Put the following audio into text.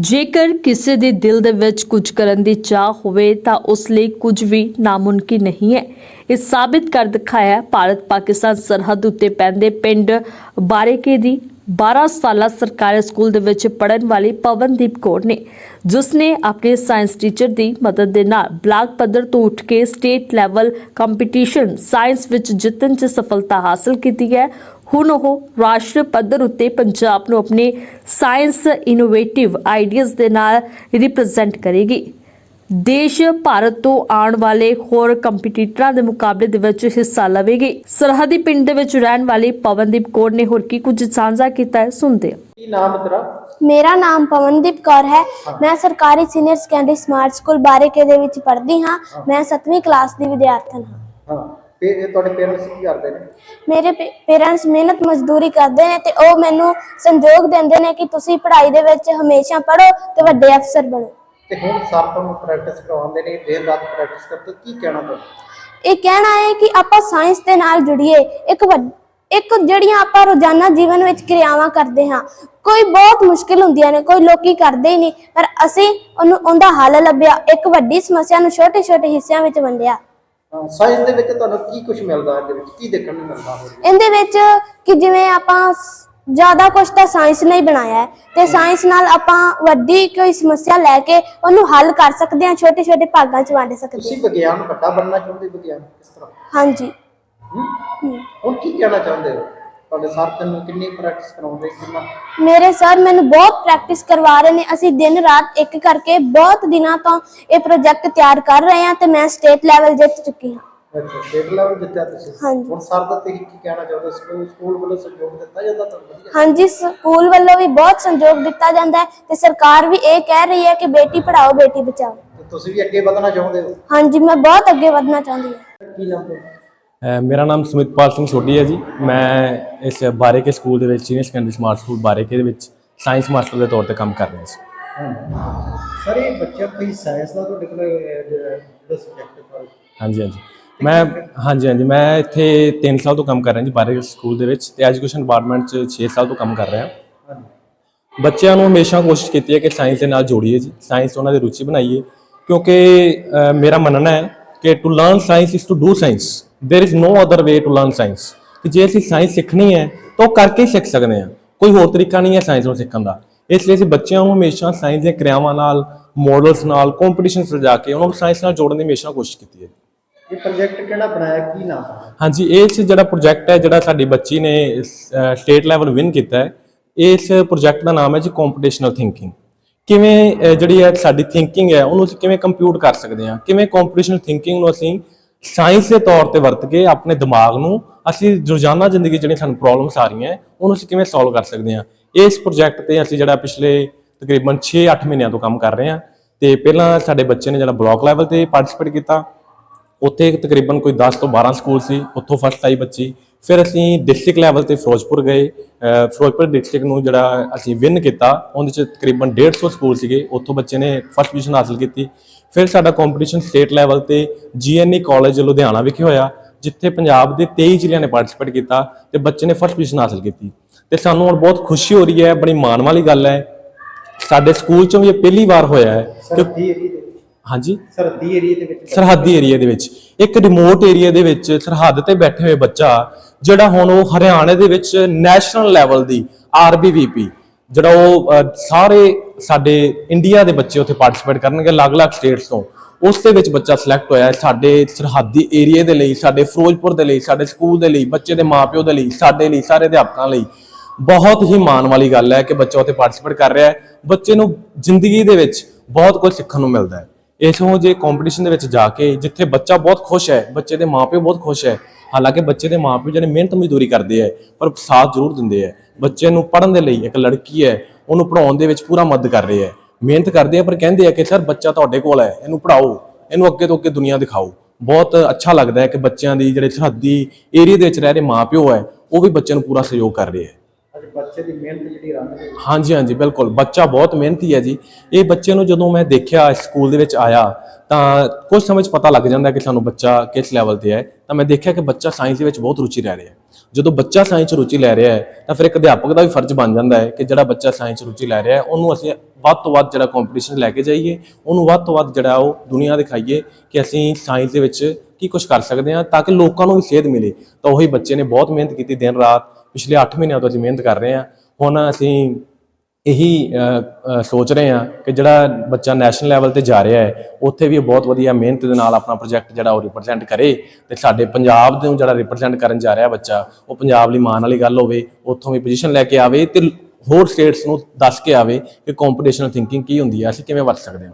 ਜੇਕਰ ਕਿਸੇ ਦੇ ਦਿਲ ਦੇ ਵਿੱਚ ਕੁਝ ਕਰਨ ਦੀ ਚਾਹ ਹੋਵੇ ਤਾਂ ਉਸ ਲਈ ਕੁਝ ਵੀ ਨਾਮੁਮਕਿਨ ਨਹੀਂ ਹੈ। ਇਹ ਸਾਬਿਤ ਕਰ ਦਿਖਾਇਆ ਭਾਰਤ ਪਾਕਿਸਤਾਨ ਸਰਹੱਦ ਉੱਤੇ ਪੈਂਦੇ ਪਿੰਡ ਬਾਰੇਕੇ ਦੀ 12 ਸਾਲਾ ਸਰਕਾਰੀ ਸਕੂਲ ਦੇ ਵਿੱਚ ਪੜਨ ਵਾਲੀ ਪਵਨਦੀਪ ਕੌਰ ਨੇ, ਜਿਸ ਨੇ ਆਪਣੇ ਸਾਇੰਸ ਟੀਚਰ ਦੀ ਮਦਦ ਦੇ ਨਾਲ ਬਲਾਕ ਪੱਧਰ ਤੋਂ ਉੱਠ ਕੇ ਸਟੇਟ ਲੈਵਲ ਕੰਪੀਟੀਸ਼ਨ ਸਾਇੰਸ ਵਿੱਚ ਜਿੱਤਣ 'ਚ ਸਫਲਤਾ ਹਾਸਲ ਕੀਤੀ ਹੈ। ਹੁਣ ਉਹ ਰਾਸ਼ਟਰੀ ਪੱਧਰ ਉੱਤੇ ਪੰਜਾਬ ਨੂੰ ਆਪਣੇ ਸਾਇੰਸ ਇਨੋਵੇਟਿਵ ਆਈਡੀਆਜ਼ ਦੇ ਨਾਲ ਰਿਪਰੈਜ਼ੈਂਟ ਕਰੇਗੀ। ਦੇਸ਼ ਭਾਰਤ ਤੋਂ ਆਉਣ ਵਾਲੇ ਹੋਰ ਕੰਪੀਟੀਟਰਾਂ ਦੇ ਮੁਕਾਬਲੇ ਦੇ ਵਿੱਚ ਹਿੱਸਾ ਲਵੇਗੀ। ਸਰਹੱਦੀ ਪਿੰਡ ਦੇ ਵਿੱਚ ਰਹਿਣ ਵਾਲੀ ਪਵਨਦੀਪ ਕੌਰ ਨੇ ਹੋਰ ਕੀ ਕੁਝ ਸਾਂਝਾ ਕੀਤਾ ਹੈ ਸੁਣਦੇ ਹਾਂ। ਕੀ ਨਾਮ ਹੈ ਤੇਰਾ? ਮੇਰਾ ਨਾਮ ਪਵਨਦੀਪ ਕੌਰ ਹੈ। ਮੈਂ ਸਰਕਾਰੀ senior secondary smart school Bareke ਦੇ ਵਿੱਚ ਪੜ੍ਹਦੀ ਹਾਂ। ਮੈਂ 7ਵੀਂ ਕਲਾਸ ਦੀ ਵਿਦਿਆਰਥਣ ਹਾਂ। ਹਾਂ। ਤੇ ਇਹ ਤੁਹਾਡੇ ਪੇਰੈਂਟਸ ਕੀ ਕਰਦੇ ਨੇ? ਮੇਰੇ ਪੇਰੈਂਟਸ ਮਿਹਨਤ ਮਜ਼ਦੂਰੀ ਕਰਦੇ ਨੇ ਤੇ ਉਹ ਮੈਨੂੰ ਸੰਯੋਗ ਦਿੰਦੇ ਨੇ ਕਿ ਤੁਸੀਂ ਪੜ੍ਹਾਈ ਦੇ ਵਿੱਚ ਹਮੇਸ਼ਾ ਪੜ੍ਹੋ ਤੇ ਵੱਡੇ ਅਫਸਰ ਬਣੋ। ਤੇ ਹੁਣ ਸਰ ਤੁਹਾਨੂੰ ਪ੍ਰੈਕਟਿਸ ਕਰਵਾਉਂਦੇ ਨੇ ਦਿਨ ਰਾਤ ਪ੍ਰੈਕਟਿਸ ਕਰਦੇ ਕੀ ਕਹਿਣਾ ਤੁਹਾਨੂੰ ਇਹ ਕਹਿਣਾ ਹੈ ਕਿ ਆਪਾਂ ਸਾਇੰਸ ਦੇ ਨਾਲ ਜੁੜੀਏ। ਇੱਕ ਵੱਡ- ਇੱਕ ਜਿਹੜੀਆਂ ਆਪਾਂ ਰੋਜ਼ਾਨਾ ਜੀਵਨ ਵਿੱਚ ਕਿਰਿਆਵਾਂ ਕਰਦੇ ਹਾਂ ਕੋਈ ਬਹੁਤ ਮੁਸ਼ਕਿਲ ਹੁੰਦੀਆਂ ਨੇ ਕੋਈ ਲੋਕੀ ਕਰਦੇ ਹੀ ਨਹੀਂ ਪਰ ਅਸੀਂ ਉਹਨੂੰ ਉਹਦਾ ਹੱਲ ਲੱਭਿਆ ਇੱਕ ਵੱਡੀ ਸਮੱਸਿਆ ਨੂੰ ਛੋਟੇ-ਛੋਟੇ ਹਿੱਸਿਆਂ ਵਿੱਚ ਵੰਡਿਆ। ਸਾਇੰਸ ਦੇ ਵਿੱਚ ਤੁਹਾਨੂੰ ਕੀ ਕੁਝ ਮਿਲਦਾ ਇਹਦੇ ਵਿੱਚ? ਕੀ ਦੇਖਣ ਨੂੰ ਮਿਲਦਾ ਹੋਰ? ਇਹਦੇ ਵਿੱਚ ਕਿ ਜਿਵੇਂ ਆਪਾਂ ਜ਼ਿਆਦਾ ਕੁਝ ਤਾਂ ਸਾਇੰਸ ਨੇ ਹੀ ਬਣਾਇਆ ਹੈ ਤੇ ਸਾਇੰਸ ਨਾਲ ਆਪਾਂ ਵੱਡੀ ਕੋਈ ਸਮੱਸਿਆ ਲੈ ਕੇ ਉਹਨੂੰ ਹੱਲ ਕਰ ਸਕਦੇ ਹਾਂ ਛੋਟੇ-ਛੋਟੇ ਭਾਗਾਂ 'ਚ ਵੰਡ ਸਕਦੇ ਤੁਸੀਂ ਹਾਂ। ਵਿਗਿਆਨ ਵੱਡਾ ਬਣਨਾ ਚਾਹੁੰਦੇ ਵਿਗਿਆਨ ਕਿਸ ਤਰ੍ਹਾਂ? ਹਾਂਜੀ। ਹੂੰ? ਹੁਣ ਕੀ ਕਹਿਣਾ ਚਾਹੁੰਦੇ ਹੋ? ਤੁਹਾਡੇ ਸਰ ਤੈਨੂੰ ਕਿੰਨੀ ਪ੍ਰੈਕਟਿਸ ਕਰਾਉਂਦੇ ਕਿੰਨਾ? ਮੇਰੇ ਸਰ ਮੈਨੂੰ ਬਹੁਤ ਪ੍ਰੈਕਟਿਸ ਕਰਵਾ ਰਹੇ ਨੇ। ਅਸੀਂ ਦਿਨ ਰਾਤ ਇੱਕ ਕਰਕੇ ਬਹੁਤ ਦਿਨਾਂ ਤੋਂ ਇਹ ਪ੍ਰੋਜੈਕਟ ਤਿਆਰ ਕਰ ਰਹੇ ਹਾਂ ਤੇ ਮੈਂ ਸਟੇਟ ਲੈਵਲ ਜਿੱਤ ਚੁੱਕੀ ਹਾਂ। ਅੱਛਾ ਸਟੇਟ ਲੈਵਲ ਜਿੱਤਿਆ ਤੁਸੀਂ? ਹਾਂਜੀ। ਹੁਣ ਸਰ ਦਾ ਤੇ ਕੀ ਕਹਿਣਾ ਚਾਹੁੰਦੇ ਸਕੂਲ ਸਕੂਲ ਵੱਲੋਂ ਸਹਿਯੋਗ ਦਿੱਤਾ ਜਾਂਦਾ ਤੁਹਾਨੂੰ? ਵਧੀਆ। ਹਾਂਜੀ ਸਕੂਲ ਵੱਲੋਂ ਵੀ ਬਹੁਤ ਸੰਯੋਗ ਦਿੱਤਾ ਜਾਂਦਾ ਹੈ ਤੇ ਸਰਕਾਰ ਵੀ ਇਹ ਕਹਿ ਰਹੀ ਹੈ ਕਿ ਬੇਟੀ ਪੜ੍ਹਾਓ ਬੇਟੀ ਬਚਾਓ। ਤੇ ਤੁਸੀਂ ਵੀ ਅੱਗੇ ਵਧਣਾ ਚਾਹੁੰਦੇ ਹੋ? ਹਾਂਜੀ ਮੈਂ ਬਹੁਤ ਅੱਗੇ ਵਧਣਾ ਚਾਹੁੰਦੀ ਹਾਂ। ਕੀ ਨਾਮ ਮੇਰਾ ਨਾਮ ਸੁਮਿਤਪਾਲ ਸਿੰਘ ਸੋਢੀ ਹੈ ਜੀ। ਮੈਂ ਇਸ ਬਾਰੇਕੇ ਸਕੂਲ ਦੇ ਵਿੱਚ senior secondary smart school Bareke ਦੇ ਵਿੱਚ ਸਾਇੰਸ ਮਾਸਟਰ ਦੇ ਤੌਰ ਤੇ ਕੰਮ ਕਰ ਰਿਹਾ ਸੀ। ਸਰ ਇਹ ਬੱਚਾ ਕੋਈ ਸਾਇੰਸ ਦਾ ਤੁਹਾਡੇ ਕੋਲ ਜਿਹੜਾ ਸਬਜੈਕਟ ਹੈ ਹਾਂਜੀ ਹਾਂਜੀ। ਮੈਂ ਹਾਂਜੀ ਹਾਂਜੀ। ਮੈਂ ਇੱਥੇ 3 ਸਾਲ ਤੋਂ ਕੰਮ ਕਰ ਰਿਹਾ ਜੀ ਬਾਰੇਕੇ ਸਕੂਲ ਦੇ ਵਿੱਚ ਤੇ ਐਜੂਕੇਸ਼ਨ ਡਿਪਾਰਟਮੈਂਟ 'ਚ 6 ਸਾਲ ਤੋਂ ਕੰਮ ਕਰ ਰਿਹਾ। ਬੱਚਿਆਂ ਨੂੰ ਹਮੇਸ਼ਾ ਕੋਸ਼ਿਸ਼ ਕੀਤੀ ਹੈ ਕਿ ਸਾਇੰਸ ਦੇ ਨਾਲ ਜੋੜੀਏ ਜੀ। ਸਾਇੰਸ ਉਹਨਾਂ ਦੀ ਰੁਚੀ ਬਣਾਈਏ। ਕਿਉਂਕਿ ਮੇਰਾ ਮੰਨਣਾ ਹੈ ਕਿ to learn science is to do science there is no other way to learn science ਕਿ ਜੇ ਅਸੀਂ ਸਾਇੰਸ ਸਿੱਖਣੀ ਹੈ ਤਾਂ ਉਹ ਕਰਕੇ ਹੀ ਸਿੱਖ ਸਕਦੇ ਹਾਂ ਕੋਈ ਹੋਰ ਤਰੀਕਾ ਨਹੀਂ ਹੈ ਸਾਇੰਸ ਨੂੰ ਸਿੱਖਣ ਦਾ ਇਸ ਲਈ ਅਸੀਂ ਬੱਚਿਆਂ ਨੂੰ ਹਮੇਸ਼ਾ ਸਾਇੰਸ ਦੀਆਂ ਕਿਰਿਆਵਾਂ ਨਾਲ ਮਾਡਲਸ ਨਾਲ ਕੰਪੀਟੀਸ਼ਨਸ ਵਿੱਚ ਜਾ ਕੇ ਉਹਨਾਂ ਨੂੰ ਸਾਇੰਸ ਨਾਲ ਜੋੜਨ ਦੀ ਹਮੇਸ਼ਾ ਕੋਸ਼ਿਸ਼ ਕੀਤੀ ਹੈ ਇਹ ਪ੍ਰੋਜੈਕਟ ਕਿਹੜਾ ਬਣਾਇਆ ਕੀ ਨਾਮ ਹੈ ਹਾਂਜੀ ਇਸ ਜਿਹੜਾ ਪ੍ਰੋਜੈਕਟ ਹੈ ਜਿਹੜਾ ਸਾਡੀ ਬੱਚੀ ਨੇ ਸਟੇਟ ਲੈਵਲ ਵਿਨ ਕੀਤਾ ਹੈ ਇਸ ਪ੍ਰੋਜੈਕਟ ਦਾ ਨਾਮ ਹੈ ਜੀ ਕੰਪੀਟੀਸ਼ਨਲ ਥਿੰਕਿੰਗ ਕਿਵੇਂ ਅਹ, ਜਿਹੜੀ ਹੈ ਸਾਡੀ ਥਿੰਕਿੰਗ ਹੈ ਉਹਨੂੰ ਅਸੀਂ ਕਿਵੇਂ ਕੰਪਿਊਟ ਕਰ ਸਕਦੇ ਹਾਂ ਕਿਵੇਂ ਕੰਪੀਟੀਸ਼ਨਲ ਥਿੰਕਿੰਗ ਨੂੰ ਅਸੀਂ ਸਾਇੰਸ ਦੇ ਤੌਰ ਤੇ ਵਰਤ ਕੇ ਆਪਣੇ ਦਿਮਾਗ ਨੂੰ ਅਸੀਂ ਰੋਜ਼ਾਨਾ ਜ਼ਿੰਦਗੀ 'ਚ ਜਿਹੜੀਆਂ ਸਾਨੂੰ ਪ੍ਰੋਬਲਮਸ ਆ ਰਹੀਆਂ, ਉਹਨੂੰ ਅਸੀਂ ਕਿਵੇਂ ਸੋਲਵ ਕਰ ਸਕਦੇ ਹਾਂ? ਇਸ ਪ੍ਰੋਜੈਕਟ ਤੇ ਅਸੀਂ ਜਿਹੜਾ ਪਿਛਲੇ ਤਕਰੀਬਨ 6-8 ਮਹੀਨਿਆਂ ਤੋਂ ਕੰਮ ਕਰ ਰਹੇ ਹਾਂ ਤੇ ਪਹਿਲਾਂ ਸਾਡੇ ਬੱਚੇ ਨੇ ਜਿਹੜਾ ਬਲਾਕ ਲੈਵਲ ਤੇ ਪਾਰਟਿਸਿਪੇਟ ਕੀਤਾ। ਉੱਥੇ ਤਕਰੀਬਨ ਕੋਈ 10 ਤੋਂ 12 ਸਕੂਲ ਸੀ, ਉੱਥੋਂ ਫਸਟ ਆਈ ਬੱਚੀ। ਫਿਰ ਅਸੀਂ ਡਿਸਟ੍ਰਿਕਟ ਲੈਵਲ ਤੇ ਫਿਰੋਜ਼ਪੁਰ ਗਏ ਫਿਰੋਜ਼ਪੁਰ ਡਿਸਟ੍ਰਿਕਟ ਨੂੰ ਜਿਹੜਾ ਅਸੀਂ ਵਿਨ ਕੀਤਾ ਉਹਦੇ ਚ ਤਕਰੀਬਨ 150 ਸਕੂਲ ਸੀਗੇ ਉੱਥੋਂ ਬੱਚੇ ਨੇ ਫਸਟ ਪੋਜੀਸ਼ਨ ਹਾਸਲ ਕੀਤੀ। ਫਿਰ ਸਾਡਾ ਕੰਪੀਟੀਸ਼ਨ ਸਟੇਟ ਲੈਵਲ ਤੇ ਜੀਐਨਈ ਕਾਲਜ ਲੁਧਿਆਣਾ ਵਿਖੇ ਹੋਇਆ ਜਿੱਥੇ ਪੰਜਾਬ ਦੇ 23 ਜ਼ਿਲ੍ਹਿਆਂ ਨੇ ਪਾਰਟਿਸਿਪੇਟ ਕੀਤਾ ਤੇ ਬੱਚੇ ਨੇ ਫਸਟ ਪੋਜੀਸ਼ਨ ਹਾਸਲ ਕੀਤੀ। ਤੇ ਸਾਨੂੰ ਹੁਣ ਬਹੁਤ ਖੁਸ਼ੀ ਹੋ ਰਹੀ ਹੈ ਬੜੀ ਮਾਣ ਵਾਲੀ ਗੱਲ ਹੈ। ਸਾਡੇ ਸਕੂਲ ਚੋਂ ਵੀ ਇਹ ਪਹਿਲੀ ਵਾਰ ਹੋਇਆ ਹੈ ਕਿ? ਹਾਂਜੀ? ਸਰਹੱਦੀ ਏਰੀਆ ਦੇ ਵਿੱਚ ਸਰਹੱਦੀ ਏਰੀਆ ਦੇ ਵਿੱਚ। ਇੱਕ ਰਿਮੋਟ ਏਰੀਆ ਦੇ ਵਿੱਚ ਸਰਹੱਦ ਤੇ ਬੈਠੇ ਹੋਏ ਬੱਚਾ ਜਿਹੜਾ ਹੁਣ ਉਹ ਹਰਿਆਣੇ ਦੇ ਵਿੱਚ ਨੈਸ਼ਨਲ ਲੈਵਲ ਦੀ ਆਰਬੀਵੀਪੀ ਜਿਹੜਾ ਉਹ ਸਾਰੇ ਸਾਡੇ ਇੰਡੀਆ ਦੇ ਬੱਚੇ ਉੱਥੇ ਪਾਰਟਿਸਿਪੇਟ ਕਰਨਗੇ ਅਲੱਗ-ਅਲੱਗ ਸਟੇਟਸ ਤੋਂ। ਉਸ ਦੇ ਵਿੱਚ ਬੱਚਾ ਸਿਲੈਕਟ ਹੋਇਆ ਹੈ ਸਾਡੇ ਸਰਹੱਦੀ ਏਰੀਆ ਦੇ ਲਈ ਸਾਡੇ ਫਿਰੋਜ਼ਪੁਰ ਦੇ ਲਈ ਸਾਡੇ ਸਕੂਲ ਦੇ ਲਈ ਬੱਚੇ ਦੇ ਮਾਪਿਓ ਦੇ ਲਈ ਸਾਡੇ ਲਈ ਸਾਰੇ ਅਧਿਆਪਕਾਂ ਲਈ। ਬਹੁਤ ਹੀ ਮਾਣ ਵਾਲੀ ਗੱਲ ਹੈ ਕਿ ਬੱਚਾ ਉੱਥੇ ਪਾਰਟਿਸਿਪੇਟ ਕਰ ਰਿਹਾ ਹੈ। ਬੱਚੇ ਨੂੰ ਜ਼ਿੰਦਗੀ ਦੇ ਵਿੱਚ ਬਹੁਤ ਕੁਝ ਸਿੱਖਣ ਨੂੰ ਮਿਲਦਾ ਹੈ। ਇਸੋਂ ਜੇ ਕੰਪੀਟੀਸ਼ਨ ਦੇ ਵਿੱਚ ਜਾ ਕੇ ਜਿੱਥੇ ਬੱਚਾ ਬਹੁਤ ਖੁਸ਼ ਹੈ, ਬੱਚੇ ਦੇ ਮਾਪਿਓ ਬਹੁਤ ਖੁਸ਼ ਹੈ, ਹਾਲਾਂਕਿ ਬੱਚੇ ਦੇ ਮਾਪਿਓ ਜਿਹੜੇ ਮਿਹਨਤ ਮਜ਼ਦੂਰੀ ਕਰਦੇ ਹੈ, ਪਰ ਸਾਥ ਜ਼ਰੂਰ ਦਿੰਦੇ ਹੈ। ਬੱਚੇ ਨੂੰ ਪੜ੍ਹਨ ਦੇ ਲਈ ਇੱਕ ਲੜਕੀ ਹੈ, ਉਹਨੂੰ ਪੜਾਉਣ ਦੇ ਵਿੱਚ ਪੂਰਾ ਮਦਦ ਕਰ ਰਹੇ ਹੈ। ਮਿਹਨਤ ਕਰਦੇ ਆ ਪਰ ਕਹਿੰਦੇ ਆ ਕਿ ਸਰ ਬੱਚਾ ਤੁਹਾਡੇ ਕੋਲ ਹੈ, ਇਹਨੂੰ ਪੜਾਓ ਇਹਨੂੰ ਅੱਗੇ ਤੋਂ ਅੱਗੇ ਦੁਨੀਆ ਦਿਖਾਓ। ਬਹੁਤ ਅੱਛਾ ਲੱਗਦਾ ਹੈ ਕਿ ਬੱਚਿਆਂ ਦੀ ਜਿਹੜੇ ਸਰਹੱਦੀ ਏਰੀਆ ਦੇ ਵਿੱਚ ਰਹਿ ਰਹੇ ਮਾਪਿਓ ਹੈ, ਉਹ ਵੀ ਬੱਚਿਆਂ ਨੂੰ ਪੂਰਾ ਸਹਿਯੋਗ ਕਰ ਰਹੇ ਹੈ। ਬੱਚੇ ਦੀ ਮਿਹਨਤ ਜਿਹੜੀ ਰੰਗ ਦੇ ਹਾਂਜੀ ਹਾਂਜੀ, ਬਿਲਕੁਲ। ਬੱਚਾ ਬਹੁਤ ਮਿਹਨਤੀ ਹੈ ਜੀ। ਇਹ ਬੱਚੇ ਨੂੰ ਜਦੋਂ ਮੈਂ ਦੇਖਿਆ ਸਕੂਲ ਦੇ ਵਿੱਚ ਆਇਆ, ਤਾਂ ਕੁਝ ਸਮਝ ਪਤਾ ਲੱਗ ਜਾਂਦਾ ਕਿ ਸਾਨੂੰ ਬੱਚਾ ਕਿਸ ਲੈਵਲ ਤੇ ਹੈ। ਤਾਂ ਮੈਂ ਦੇਖਿਆ ਕਿ ਬੱਚਾ ਸਾਇੰਸ ਦੇ ਵਿੱਚ ਬਹੁਤ ਰੁਚੀ ਲੈ ਰਿਹਾ ਹੈ। ਜਦੋਂ ਬੱਚਾ ਸਾਇੰਸ 'ਚ ਰੁਚੀ ਲੈ ਰਿਹਾ ਹੈ, ਤਾਂ ਫਿਰ ਇੱਕ ਅਧਿਆਪਕ ਦਾ ਵੀ ਫਰਜ਼ ਬਣ ਜਾਂਦਾ ਹੈ ਕਿ ਜਿਹੜਾ ਬੱਚਾ ਸਾਇੰਸ 'ਚ ਰੁਚੀ ਲੈ ਰਿਹਾ ਹੈ, ਉਹਨੂੰ ਅਸੀਂ ਵੱਧ ਤੋਂ ਵੱਧ ਜਿਹੜਾ ਕੰਪੀਟੀਸ਼ਨ ਲੈ ਕੇ ਜਾਈਏ, ਉਹਨੂੰ ਵੱਧ ਤੋਂ ਵੱਧ ਜਿਹੜਾ ਉਹ ਦੁਨੀਆ ਦਿਖਾਈਏ ਕਿ ਅਸੀਂ ਸਾਇੰਸ ਦੇ ਵਿੱਚ ਕੀ ਕੁਝ ਕਰ ਸਕਦੇ ਹਾਂ, ਤਾਂ ਕਿ ਲੋਕਾਂ ਨੂੰ ਵੀ ਸੇਧ ਮਿਲੇ। ਤਾਂ ਉਹੀ ਬੱਚੇ ਨੇ ਬਹੁਤ ਮਿਹਨਤ ਕੀਤੀ ਦਿਨ ਰਾਤ ਪਿਛਲੇ 8 ਮਹੀਨਿਆਂ ਤੋਂ ਅਸੀਂ ਮਿਹਨਤ ਕਰ ਰਹੇ ਹਾਂ। ਹੁਣ ਅਸੀਂ ਇਹੀ ਸੋਚ ਰਹੇ ਹਾਂ ਕਿ ਜਿਹੜਾ ਬੱਚਾ ਨੈਸ਼ਨਲ ਲੈਵਲ ਤੇ ਜਾ ਰਿਹਾ ਹੈ, ਉੱਥੇ ਵੀ ਬਹੁਤ ਵਧੀਆ ਮਿਹਨਤ ਦੇ ਨਾਲ ਆਪਣਾ ਪ੍ਰੋਜੈਕਟ ਜਿਹੜਾ ਉਹ ਰਿਪਰੈਜ਼ੈਂਟ ਕਰੇ ਤੇ ਸਾਡੇ ਪੰਜਾਬ ਨੂੰ ਜਿਹੜਾ ਰਿਪਰੈਜ਼ੈਂਟ ਕਰਨ ਜਾ ਰਿਹਾ ਬੱਚਾ, ਉਹ ਪੰਜਾਬ ਲਈ ਮਾਣ ਵਾਲੀ ਗੱਲ ਹੋਵੇ, ਉੱਥੋਂ ਵੀ ਪੋਜੀਸ਼ਨ ਲੈ ਕੇ ਆਵੇ ਤੇ ਹੋਰ ਸਟੇਟਸ ਨੂੰ ਦੱਸ ਕੇ ਆਵੇ ਕਿ ਕੰਪੀਟੀਸ਼ਨਲ ਥਿੰਕਿੰਗ ਕੀ ਹੁੰਦੀ ਹੈ, ਅਸੀਂ ਕਿਵੇਂ ਵਰਤ ਸਕਦੇ ਹਾਂ।